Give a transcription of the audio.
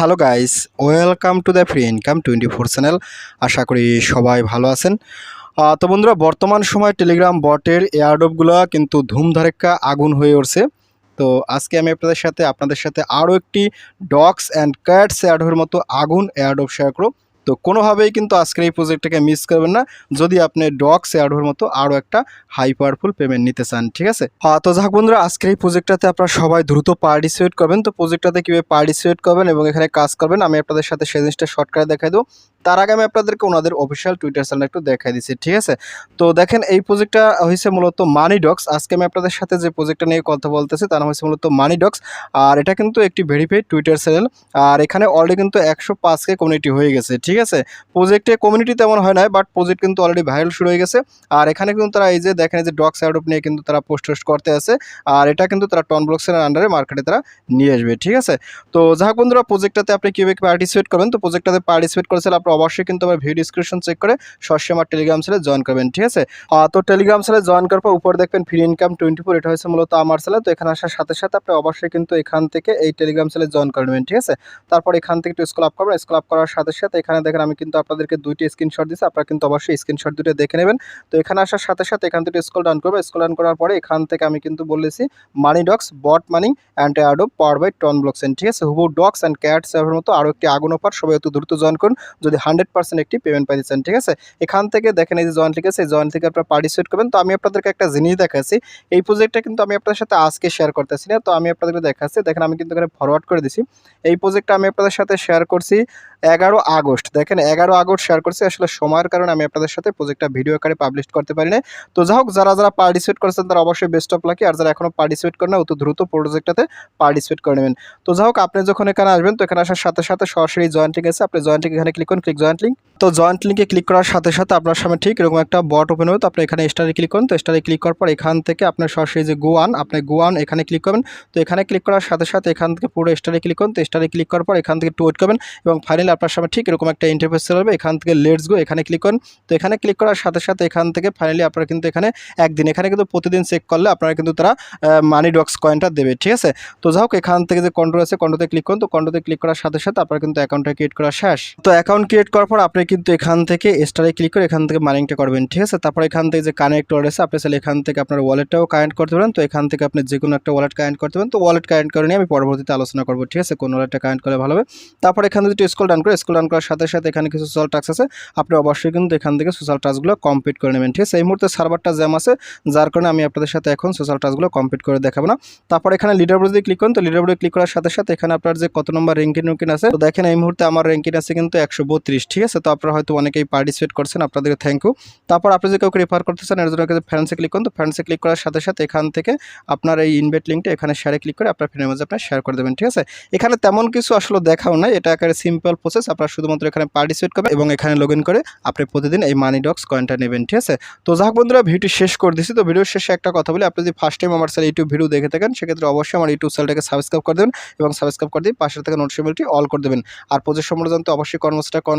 Hello guys, welcome to the free income twenty four channel. আশা করি সবাই ভালো আছেন। তো বন্ধুরা, বর্তমান সময় টেলিগ্রাম বটের এয়ারডপগুলো কিন্তু ধুমধারেক্কা আগুন হয়ে উঠছে। তো আজকে আমি আপনাদের সাথে আপনাদের সাথে আরও একটি ডগস অ্যান্ড ক্যাটস এয়ারডোর মতো আগুন এয়ারডপ শেয়ার করব। তো কোনোভাবেই কিন্তু আজকের এই প্রজেক্টটাকে মিস করবেন না। যদি আপনি ডগস এয়ারডপের মতো আরও একটা হাই পাওয়ারফুল পেমেন্ট নিতে চান, ঠিক আছে? তো যাক বন্ধুরা, আজকের এই প্রজেক্টটাতে আপনারা সবাই দ্রুত পার্টিসিপেট করবেন। তো প্রজেক্টটাতে কীভাবে পার্টিসিপেট করবেন এবং এখানে কাজ করবেন, আমি আপনাদের সাথে সেই জিনিসটা শর্টকাটে দেখাই দেবো। তার আগে আমি আপনাদেরকে ওনাদের অফিসিয়াল টুইটার চ্যানেল একটু দেখাই দিচ্ছি ঠিক আছে? তো দেখেন, এই প্রজেক্টটা হয়েছে মূলত মানি ডক্স আজকে আমি আপনাদের সাথে যে প্রজেক্টটা নিয়ে কথা বলতেছি, তার নাম হচ্ছে মূলত মানি ডক্স আর এটা কিন্তু একটি ভেরিফাইড টুইটার চ্যানেল আর এখানে অলরেডি কিন্তু একশো পাঁচকে কমিউনিটি হয়ে গেছে, ঠিক আছে? প্রজেক্টে কমিউনিটি তেমন হয় না বাট প্রজেক্ট কিন্তু অলরেডি ভাইরাল শুরু হয়ে গেছে। আর এখানে কিন্তু তারা এই যে দেখেন যে ডক্স অ্যাডপ নিয়ে কিন্তু তারা পোস্ট টোস্ট করতে আছে। আর এটা কিন্তু তারা টন ব্লকসের আন্ডারে মার্কেটে তারা নিয়ে আসবে, ঠিক আছে? তো যাক বন্ধুরা প্রজেক্টটাতে আপনি কীভাবে পার্টিসিপেট করবেন? তো প্রজেক্টটাতে পার্টিসিপেট করেছেন অবশ্যই কিন্তু আমার ভিডিও ডিসক্রিপশন চেক করে সরাসরি আমার টেলিগ্রাম সেলে জয়েন করবেন, ঠিক আছে? তো টেলিগ্রাম সেলে জয়েন করার পর উপরে দেখবেন ফ্রি ইনকাম টোয়েন্টি ফোর এটা হয়েছে মূলত আমার সেলে তো এখানে আসার সাথে সাথে আপনি অবশ্যই কিন্তু এখান থেকে এই টেলিগ্রাম সেলে জয়েন করে নেবেন, ঠিক আছে? তারপর এখান থেকে একটু স্কুল আপ করবেন স্কুল আপ করার সাথে সাথে এখানে দেখেন আমি কিন্তু আপনাদেরকে দুইটি স্ক্রিনশট দিচ্ছি আপনারা কিন্তু অবশ্যই স্ক্রিনশট দুটো দেখে নেবেন। তো এখানে আসার সাথে সাথে এখান থেকে স্কুল ডাউন করবে স্কুল ডাউন করার পরে এখান থেকে আমি কিন্তু বলেছি money docs but money and ado power by ton ব্লকসেন ঠিক আছে? হুবু ডক্স অ্যান্ড ক্যাট সার্ভের মতো আরও একটি আগুন অফার, সবাই একটু দ্রুত জয়েন করুন। যদি হান্ড্রেড পার্সেন্ট একটি পেমেন্ট পাই দিচ্ছেন, ঠিক আছে? এখান থেকে দেখেন এই যে জয়েন্ট লিখেছে এই জয়েন থেকে আপনারা পার্টিসিপেট করবেন। তো আমি আপনাদেরকে একটা জিনিস দেখাচ্ছি। এই প্রজেক্টটা কিন্তু আমি আপনাদের সাথে আজকে শেয়ার করতেছি না। তো আমি আপনাদেরকে দেখাচ্ছি। দেখেন আমি কিন্তু এখানে ফরওয়ার্ড করে দিছি। এই প্রজেক্টটা আমি আপনাদের সাথে শেয়ার করছি এগারো আগস্ট। দেখেন এগারো আগস্ট শেয়ার করছি। আসলে সময়ের কারণে আমি আপনাদের সাথে প্রজেক্টটা ভিডিও আকারে পাবলিশ করতে পারি না তো যাই হোক, যারা যারা পার্টিসিপেট করেছেন, তারা অবশ্যই বেস্ট অফ লাকি আর যারা এখনও পার্টিসিপেট করেন না, অত দ্রুত প্রজেক্টটাতে পার্টিসিপেট করে নেবেন। তো যাই হোক, আপনি যখন এখানে আসবেন, তো এখানে আসার সাথে সাথে সরাসরি জয়েন্ট আছে। আপনি জয়েন্ট এখানে ক্লিক করুন ক্লিক জয়েন্ট লিঙ্ক তো জয়েন্ট লিঙ্কে ক্লিক করার সাথে সাথে আপনার সামনে ঠিক এরকম একটা বট ওপেন হবে তো আপনি এখানে স্টারে ক্লিক করুন। তো স্টারে ক্লিক করার পর এখান থেকে আপনার সরাসরি যে গোয়ান আপনি গোয়ান এখানে ক্লিক করবেন। তো এখানে ক্লিক করার সাথে সাথে এখান থেকে পুরো স্টারে ক্লিক করুন। তো স্টারে ক্লিক করার পর এখান থেকে টুইট করবেন এবং ফাইনালি আপনার সামনে ঠিক এরকম একটা ইন্টারফেস চলে আসবে। এখান থেকে লেটস গো এখানে ক্লিক করুন। তো এখানে ক্লিক করার সাথে সাথে এখান থেকে ফাইনালি আপনারা কিন্তু এখানে একদিন, এখানে কিন্তু প্রতিদিন চেক করলে আপনারা কিন্তু তারা মানি ডক্স কয়েনটা দেবে, ঠিক আছে? তো যাই হোক, এখান থেকে যে কন্ট্রো আছে কন্ট্রোতে ক্লিক করুন। তো কন্ট্রোতে ক্লিক করার সাথে সাথে আপনার কিন্তু অ্যাকাউন্টটা ক্রিয়েট করা শেষ। তো অ্যাকাউন্ট ক্রিয়েট করার পর আপনি কিন্তু এখান থেকে স্টারে ক্লিক করে এখান থেকে মাইনিংটা করবেন, ঠিক আছে? তারপর এখান থেকে যে কানেক্ট রয়েছে আপনি চাইলে এখান থেকে আপনার ওয়ালেটটাও কানেক্ট করতে পারেন। তো এখান থেকে আপনি যে কোনো একটা ওয়ালেট কানেক্ট করতে পারেন। তো ওয়ালেট কানেক্ট করে নিয়ে আমি পরবর্তীতে আলোচনা করব, ঠিক আছে? কোন ওয়ালেটটা কানেক্ট করলে ভালো হবে। তারপর এখান থেকে স্কুল ডান করে স্কুল ডান করার সাথে সাথে এখানে কিছু সোশ্যাল টাক্স আছে। আপনি অবশ্যই কিন্তু এখান থেকে সোশ্যাল টাচগুলো কমপ্লিট করে নেবেন, ঠিক আছে? এই মুহূর্তে সার্ভারটা জ্যাম আছে, যার কারণে আমি আপনাদের সাথে এখন সোশ্যাল টাচগুলো কমপ্লিট করে দেখাবো না। তারপর এখানে লিডার বোর্ডে ক্লিক করুন। তো লিডার বোর্ডে ক্লিক করার সাথে সাথে এখানে আপনার যে কত নম্বর র্যাঙ্কিং র্যাঙ্কিং আছে, তো দেখেন এই মুহূর্তে আমার র্যাঙ্কিং আছে কিন্তু একশো বত্রিশ ঠিক আছে? তো আপনারা হয়তো অনেকেই পার্টিসিপেট করছেন, আপনাদেরকে থ্যাংক ইউ তারপর আপনি যে কাউকে রেফার করতেছেন এর জন্য ফ্রেন্ডসে ক্লিক করুন। তো ফ্রেন্ডসে ক্লিক করার সাথে সাথে এখান থেকে আপনার এই ইনভেট লিঙ্কটা এখানে শেয়ারে ক্লিক করে আপনার ফ্রেন্ডের মাঝে আপনার শেয়ার করে দেবেন, ঠিক আছে? এখানে তেমন কিছু আসলে দেখাও নাই। এটা একটা সিম্পল প্রসেস আপনারা শুধুমাত্র এখানে পার্টিসিপেট করবেন এবং এখানে লগ করে আপনি প্রতিদিন এই মানি ডক্স কয়েনটা নেবেন, ঠিক আছে? তো যাক বন্ধুরা ভিডিওটি শেষ করে দিচ্ছি তো ভিডিওর শেষে একটা কথা বলি। আপনি যদি ফার্স্ট টাইম আমার চ্যানেল ইউটিউব ভিডিও দেখে থাকেন, সেক্ষেত্রে অবশ্যই আমার ইউটিউব চ্যানেলটাকে সাবস্ক্রাইব করে দেবেন এবং সাবস্ক্রাইব করে দিয়ে পাশে থেকে নোটিফিকেশনটি অল করে দেবেন। আর প্রজেক্ট সম্বন্ধে জানতে অবশ্যই কর্মসূচিটা কন